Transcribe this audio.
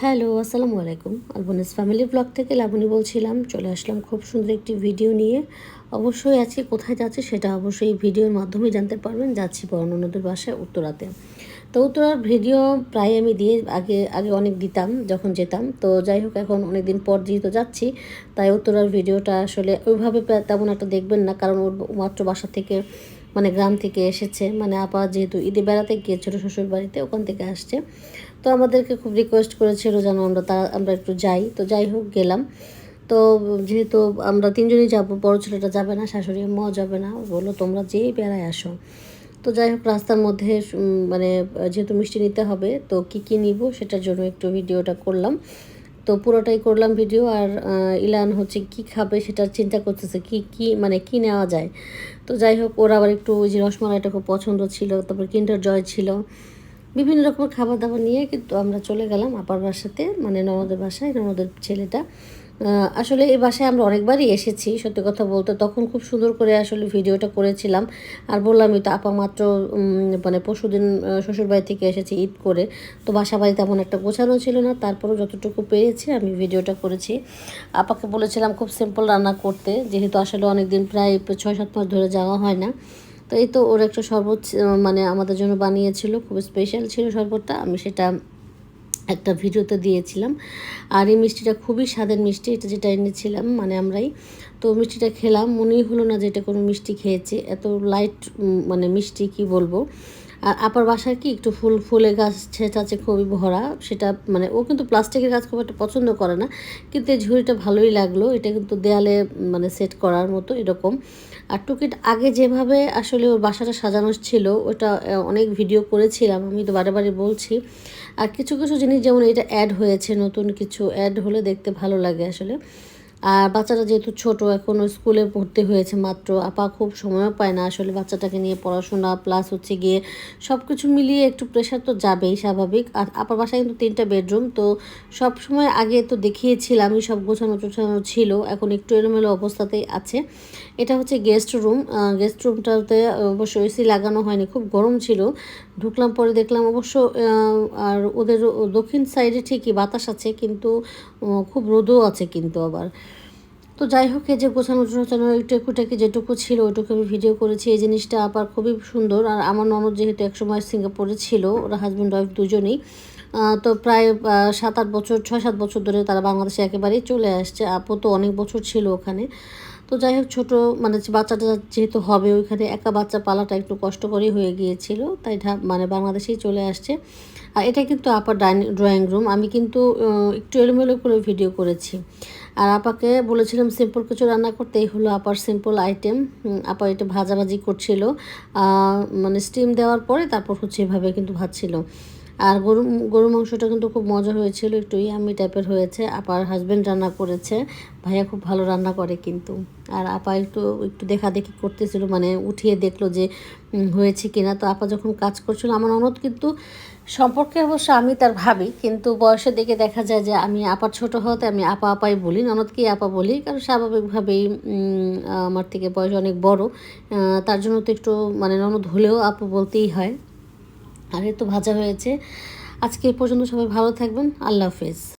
Hello, আসসালামু আলাইকুম। আলবনিস family blog থেকে লাবণী বলছিলাম, চলে আসলাম খুব সুন্দর একটি ভিডিও নিয়ে। অবশ্যই আজকে কোথায় যাচ্ছে সেটা অবশ্যই ভিডিওর মাধ্যমে জানতে পারবেন। যাচ্ছি বর্ণনদের বাসায় উত্তরাতে। তো উত্তরার ভিডিও প্রায় আমি দিয়ে আগে আগে অনেক দিতাম, যখন যেতাম। তো যাই হোক, এখন অনেক দিন পর যেহেতু যাচ্ছি, তাই উত্তরার ভিডিওটা আসলে ওইভাবে তেমন একটা দেখবেন না, কারণ ওর মাত্র বাসা থেকে মানে গ্রাম থেকে এসেছে। মানে আপা যেহেতু ঈদে বেড়াতে গিয়েছিল শ্বশুর বাড়িতে ওখান থেকে আসছে। তো আমাদেরকে খুব রিকোয়েস্ট করেছিল যেন আমরা তা আমরা একটু যাই। তো যাই হোক, গেলাম। তো যেহেতু আমরা তিনজনই যাব, বড় ছেলেটা যাবে না, শাশুড়ি মাও যাবে না। বলল, তোমরা যেই বেড়ায় আসো। তো যাই হোক, রাস্তার মধ্যে মানে যেহেতু মিষ্টি নিতে হবে, তো কি কি নিব সেটার জন্য একটু ভিডিওটা করলাম। তো পুরোটাই করলাম ভিডিও আর ইলান হচ্ছে কি খাবে সেটা চিন্তা করতেছে কি কি মানে কি নেওয়া যায়। তো যাই হোক, ওরা আবার একটু ওই যে রসমালাইটা খুব পছন্দ ছিল, তারপর কিন্ডার জয় ছিল। বিভিন্ন রকমের খাবার দাবার নিয়ে কিন্তু আমরা চলে গেলাম আপার বাসাতে মানে ননদের বাসায়, ননদের ছেলেটা। আসলে এই বাসায় আমরা অনেকবারই এসেছি, সত্যি কথা বলতে। তখন খুব সুন্দর করে আসলে ভিডিওটা করেছিলাম। আর বললামই তো, আপা মাত্র মানে পরশুদিন শ্বশুরবাড়ি থেকে এসেছি ঈদ করে। তো বাসা বাড়ি তেমন একটা গোছানো ছিল না, তারপরেও যতটুকু পেরেছি আমি ভিডিওটা করেছি। আপাকে বলেছিলাম খুব সিম্পল রান্না করতে, যেহেতু আসলে অনেক দিন প্রায় ছয় সাত মাস ধরে যাওয়া হয় না। তো এই তো ওর একটা শরবত মানে আমাদের জন্য বানিয়েছিল, খুব স্পেশাল ছিল শরবতটা, আমি সেটা একটা ভিডিওতে দিয়েছিলাম। আর এই মিষ্টিটা খুবই স্বাদের মিষ্টি, এটা যেটা এনেছিলাম মানে আমরাই। তো মিষ্টিটা খেলাম, মনেই হলো না যে এটা কোনো মিষ্টি খেয়েছে। এত লাইট মানে মিষ্টি, কি বলব? আর আপার বাসায় কি একটু ফুল, ফুলের গাছ আছে, খুবই ভরা, সেটা মানে ও কিন্তু প্লাস্টিকের গাছ খুব একটা পছন্দ করে না, কিন্তু এই ঝুড়িটা ভালোই লাগল, এটা কিন্তু দেয়ালে মানে সেট করার মতো এরকম। আর টুকিট আগে যেভাবে আসলে ওর বাসাটা সাজানো ছিল, ওটা অনেক ভিডিও করেছিলাম, আমি তো বারে বারে বলছি। আর কিছু কিছু জিনিস যেমন এটা অ্যাড হয়েছে, নতুন কিছু অ্যাড হলে দেখতে ভালো লাগে আসলে। আর বাচ্চাটা যেহেতু ছোট এখনও স্কুলে ভর্তি হয়েছে মাত্র। আপা খুব সময়ও পায় না আসলে বাচ্চাটাকে নিয়ে পড়াশোনা প্লাস হচ্ছে গিয়ে সব কিছু মিলিয়ে একটু প্রেশার তো যাবেই স্বাভাবিক। আর আপার বাসায় কিন্তু তিনটা বেডরুম তো সব সময় আগে তো দেখিয়েছিলামই সব গোছানো টোছানো ছিল, এখন একটু এলোমেলো অবস্থাতেই আছে। এটা হচ্ছে গেস্ট রুম গেস্ট রুমটাতে অবশ্য এসি লাগানো হয়নি, খুব গরম ছিল। ঢুকলাম পরে দেখলাম অবশ্য আর ওদের দক্ষিণ সাইডে ঠিকই বাতাস আছে, কিন্তু খুব রোদও আছে কিন্তু আবার। তো যাই হোক, এই যে গোছানো টোছানো একটু যেটুকু ছিল, ওইটুকু আমি ভিডিও করেছি। এই জিনিসটা আবার খুবই সুন্দর। আর আমার ননদ যেহেতু একসময় সিঙ্গাপুরে ছিল, ওরা হাজব্যান্ড ওয়াইফ দুজনেই তো প্রায় সাত আট বছর ছয় সাত বছর ধরে তারা বাংলাদেশে একেবারেই চলে আসছে। আপু তো অনেক বছর ছিল ওখানে। তো যাই হোক, ছোটো মানে বাচ্চাটা যেহেতু হবে, ওইখানে একা বাচ্চা পালাটা একটু কষ্টকরই হয়ে গিয়েছিল। তাই মানে বাংলাদেশেই চলে আসছে। আর এটা কিন্তু আপার ডাইনিং ড্রয়িং রুম আমি কিন্তু একটু এলোমেলো করে ভিডিও করেছি। আর আপাকে বলেছিলাম সিম্পল কিছু রান্না করতে এই হলো আপার সিম্পল আইটেম আপা এটা ভাজাভাজি করছিল। মানে স্টিম দেওয়ার পরে তারপর হচ্ছে এভাবে কিন্তু ভাজছিল। আর গরু গরু মাংসটা কিন্তু খুব মজা হয়েছিল, একটু ইয়ামি টাইপের হয়েছে। আপার হাজব্যান্ড রান্না করেছে, ভাইয়া খুব ভালো রান্না করে কিন্তু। আর আপা একটু একটু দেখা দেখি করতেছিল মানে উঠিয়ে দেখল যে হয়েছে কিনা। তো আপা যখন কাজ করছিল, আমার ননদ কিন্তু সম্পর্কে অবশ্য আমি তার ভাবি, কিন্তু বয়সের দিকে দেখা যায় যে আমি আপার ছোট হতে আমি আপা, আপাই বলি। ননদকেই আপা বলি? কারণ স্বাভাবিকভাবেই আমার থেকে বয়স অনেক বড়। তার জন্য তো একটু মানে ননদ হলেও আপু বলতেই হয়। আর এ তো ভাজা হয়েছে। আজকে এ পর্যন্ত সবাই ভালো থাকবেন। আল্লাহ হাফেজ।